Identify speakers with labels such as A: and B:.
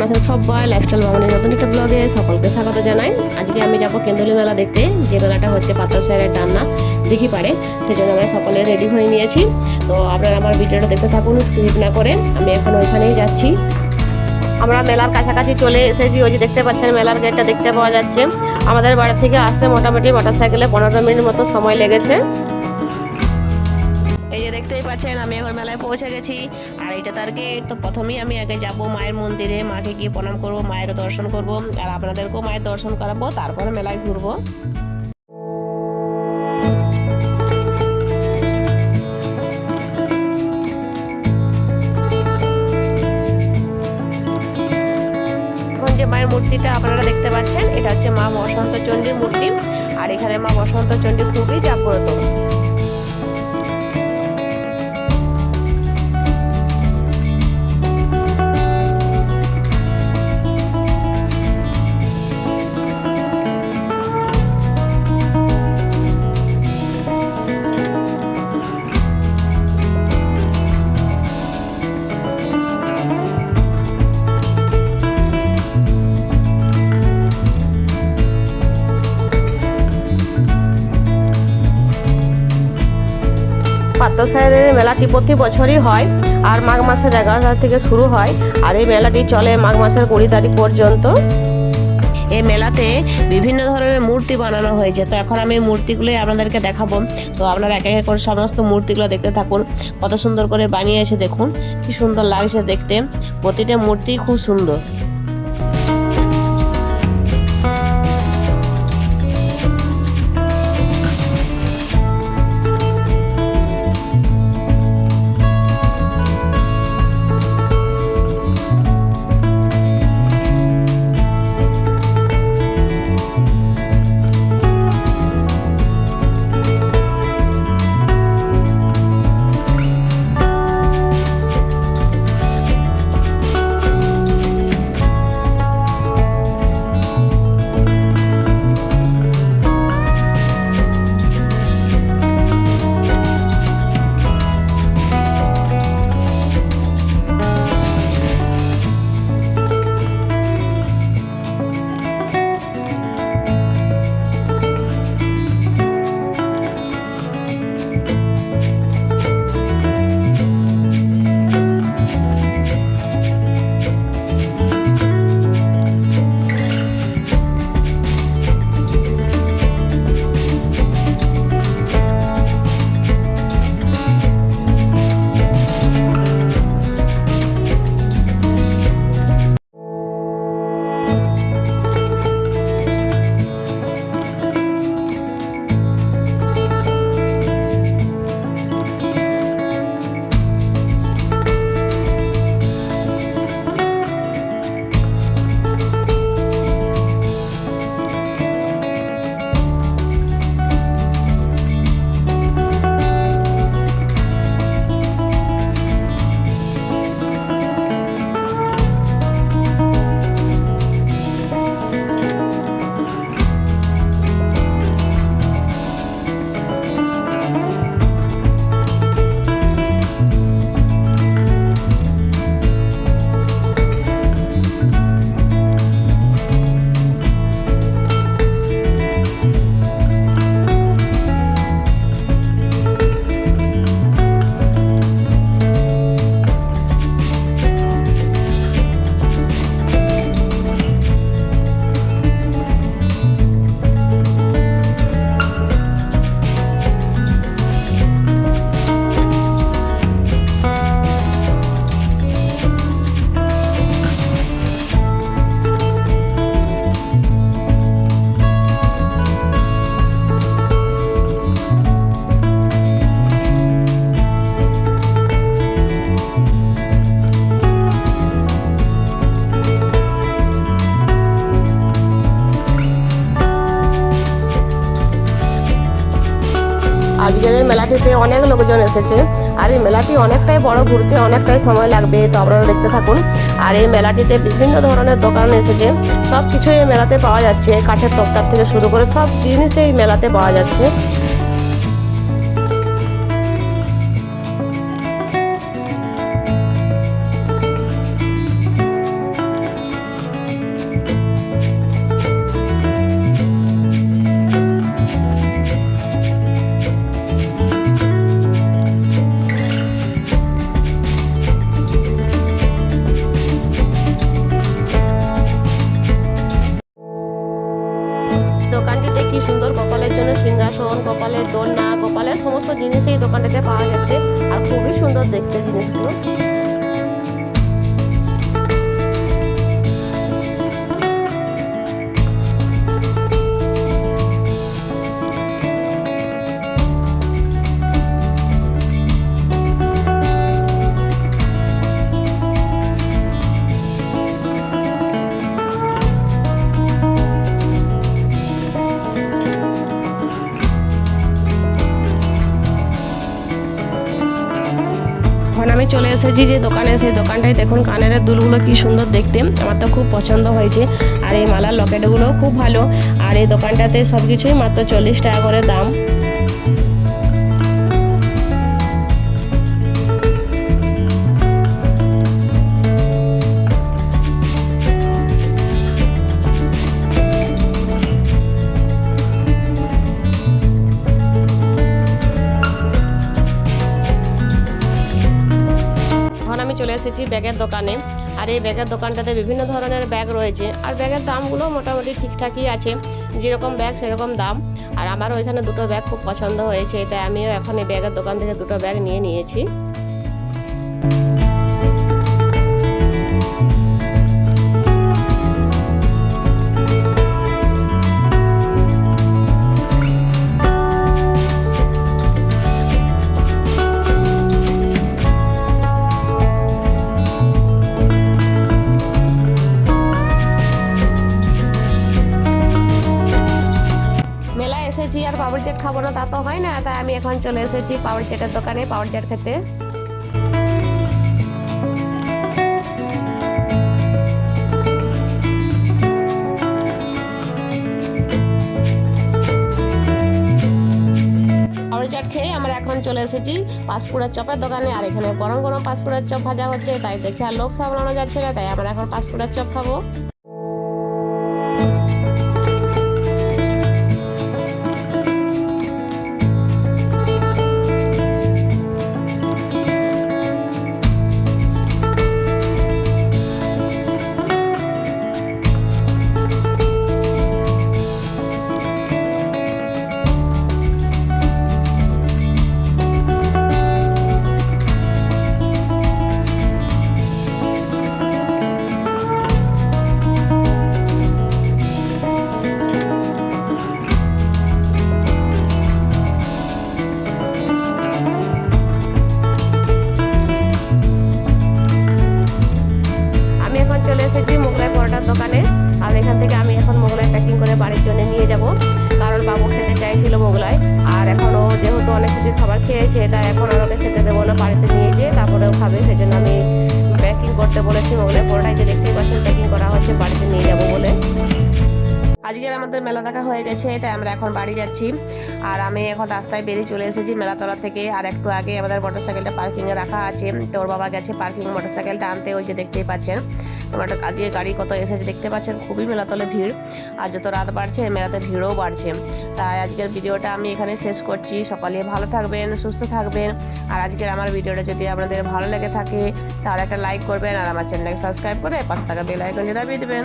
A: কেমন আছেন সবাই? লাইফস্টাইল ভবনের নতুন একটা ব্লগে সকলকে স্বাগত জানাই। আজকে আমি যাব কেন্দুলি মেলা দেখতে। যে মেলাটা হচ্ছে পাতা সাইরের ডান্না দেখি পারে। সেই জন্য আমরা সকলে রেডি হয়ে নিয়েছি। তো আপনারা আমার ভিডিওটা দেখতে থাকুন স্ক্রিপ না করে। আমি এখন ওইখানেই যাচ্ছি। আমরা মেলার কাছাকাছি চলে এসেছি। ওই যে দেখতে পাচ্ছেন, মেলার গেটটা দেখতে পাওয়া যাচ্ছে। আমাদের বাড়ি থেকে আসতে মোটামুটি মোটর সাইকেলে পনেরো মিনিট মতো সময় লেগেছে। এই যে দেখতেই পাচ্ছেন, আমি এখন মেলায় পৌঁছে গেছি। আর এটা তার গেট তো প্রথমেই আমি আগে যাব মায়ের মন্দিরে। মাকে গিয়ে প্রণাম করব মায়ের দর্শন করব, আর আপনাদেরকেও মায়ের দর্শন করাবো, তারপরে মেলায় ঘুরবো। মায়ের মূর্তিটা আপনারা দেখতে পাচ্ছেন, এটা হচ্ছে মা বসন্ত চণ্ডীর মূর্তি। আর এখানে মা বসন্ত চণ্ডী খুবই জাগ্রত। পাত্রসাহের মেলাটি প্রতি বছরই হয় আর মাঘ মাসের এগারো তারিখ থেকে শুরু হয় আর এই মেলাটি চলে মাঘ মাসের কুড়ি তারিখ পর্যন্ত। এই মেলাতে বিভিন্ন ধরনের মূর্তি বানানো হয়েছে। তো এখন আমি মূর্তিগুলোই আপনাদেরকে দেখাবো। তো আপনারা এক এক করে সমস্ত মূর্তিগুলো দেখতে থাকুন। কত সুন্দর করে বানিয়েছে দেখুন। কি সুন্দর লাগছে দেখতে। প্রতিটা মূর্তি খুব সুন্দর। আজকের এই মেলাটিতে অনেক লোকজন এসেছে। আর এই মেলাটি অনেকটাই বড় ঘুরতে অনেকটাই সময় লাগবে, তো আপনারা দেখতে থাকুন। আর এই মেলাটিতে বিভিন্ন ধরনের দোকান এসেছে। সব কিছুই এই মেলাতে পাওয়া যাচ্ছে, কাঠের তক্তার থেকে শুরু করে সব জিনিসই এই মেলাতে পাওয়া যাচ্ছে। কপালের দোলনা কপালের সমস্ত জিনিস এই দোকানটাতে পাওয়া যাচ্ছে। আর খুবই সুন্দর দেখতে জিনিসগুলো। চলে এসেছি যে দোকানে, সেই দোকানটায় দেখুন কানের দুলগুলো কি সুন্দর দেখতে। আমার তো খুব পছন্দ হয়েছে। আর এই মালার লকেটগুলোও খুব ভালো। আর এই দোকানটাতে সব কিছুই মাত্র চল্লিশ টাকা করে দাম। আমি চলে এসেছি ব্যাগের দোকানে। আর এই ব্যাগের দোকানটাতে বিভিন্ন ধরনের ব্যাগ রয়েছে। আর ব্যাগের দামগুলো মোটামুটি ঠিকঠাকই আছে। যেরকম ব্যাগ, সেরকম দাম। আর আমারও ওইখানে দুটো ব্যাগ খুব পছন্দ হয়েছে। তাই আমিও এখন এই ব্যাগের দোকান থেকে দুটো ব্যাগ নিয়ে নিয়েছি। এসেছি আর পাউডার চাট খাব না তা তো হয় না, তাই আমি এখন চলে এসেছি পাউডার চাটের দোকানে পাউডার চাট খেতে। চাট আমরা এখন চলে এসেছি পাঁশকুড়ার চপের দোকানে, আর এখানে গরম গরম পাঁশকুড়ার চপ ভাজা হচ্ছে, তাই দেখে আর লোভ সামলানো যাচ্ছে না, তাই আমরা এখন পাঁশকুড়ার চপ খাব। করতে বলেছি মোগলাই পরোটাই যে দেখতেই পাচ্ছেন প্যাকিং করা হচ্ছে বাড়িতে নিয়ে যাব বলে। আজকের আমাদের মেলা দেখা হয়ে গেছে, তাই আমরা এখন বাড়ি যাচ্ছি। আর আমি এখন রাস্তায় বেরিয়ে চলে এসেছি মেলাতলা থেকে, আর একটু আগে আমাদের মোটরসাইকেলটা পার্কিংয়ে রাখা আছে। তো ওর বাবা গেছে পার্কিং মোটরসাইকেলটা আনতে, ওই যে দেখতেই পাচ্ছেন। তোমার আজকে গাড়ি কত এসেছে দেখতে পাচ্ছেন, খুবই মেলাতলে ভিড়। আর যত রাত বাড়ছে মেলাতে ভিড়ও বাড়ছে। তাই আজকের ভিডিওটা আমি এখানে শেষ করছি। সকালে ভালো থাকবেন, সুস্থ থাকবেন। আর আজকের আমার ভিডিওটা যদি আপনাদের ভালো লেগে থাকে, তাহলে একটা লাইক করবেন, আর আমার চ্যানেলটাকে সাবস্ক্রাইব করে পাঁচ টাকা বেল আইকনটি দাবিয়ে দেবেন।